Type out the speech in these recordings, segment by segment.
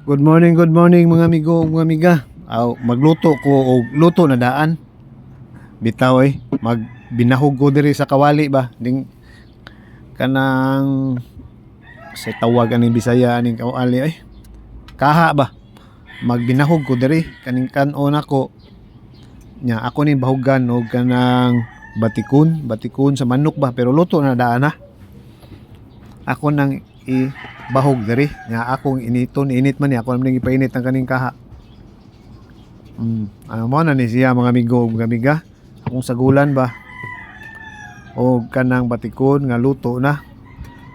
Good morning, good morning mga amigo, mga amiga. Aw, magluto ko og luto na daan. Bitaw eh, mag binahog ko diri sa kawali ba. Ding kanang sa tawag aning Bisaya aning kawali ay. Kaha ba. Magbinahog ko diri kaning kanon ako. Nya ako ni bahugan og kanang batikon, batikon sa manok ba pero luto na daan ha. Ako nang i bahog diri. Nga akong initon init man ni. Ako naman ipainit ang kaning kaha. Mm ano mo na ni siya mga amigo mga amiga. Akong sagulan ba. O kanang batikon nga luto na.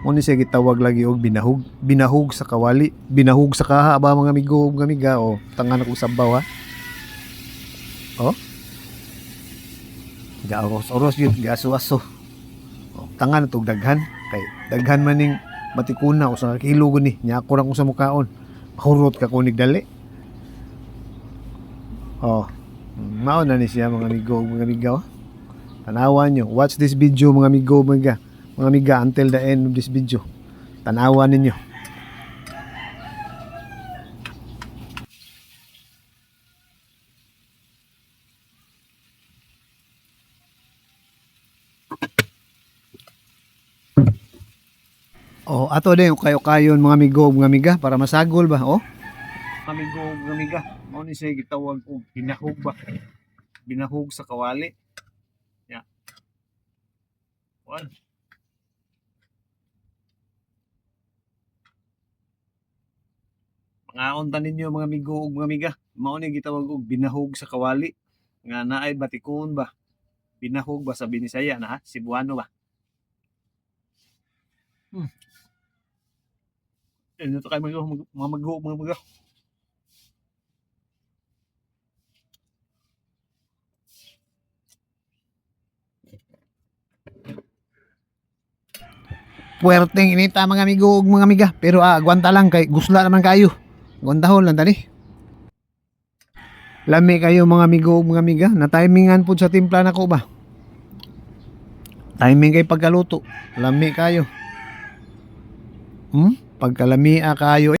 Mo ni siya gitawag lagi og binahog binahog sa kawali. Binahog sa kaha ba mga amigo mga amiga? O tangan akong sabaw ha oh Gaos oros yun gaso-aso tangan tog daghan. Kay daghan man ning batikuna o sa kilo guni nya ako ko sa mukaon. Mahurot ka kunig dali. Oh. Mao na ni siya mga amigo mga amiga tanawan nyo. Watch this video mga amigo mga mga amiga until the end of this video. Tanawan ninyo Oh, ato din kayo kayon mga amigo mga amiga para masagol ba oh. Mga mga amiga, mao ni siya gitawag og binahog ba. Binahog sa kawali. Ya. One. Mga unta ninyo mga amigo ug mga amiga, mao ni gitawag og binahog sa kawali. Nga naay batikon ba. Binahog ba sa Binisaya na ha? Cebuano ba? Ano to kayo mga mag- mga mag mga mag Puwerteng inita mga amigo ug mga amiga pero ah, lang kay gusla naman kayo. Gwantahon lang tani. Lami kayo mga amigo ug mga amiga na timingan pud sa timpla nako ba. Timing kay pagkaluto. Lami kayo. Hmm? Pagkalamia kayo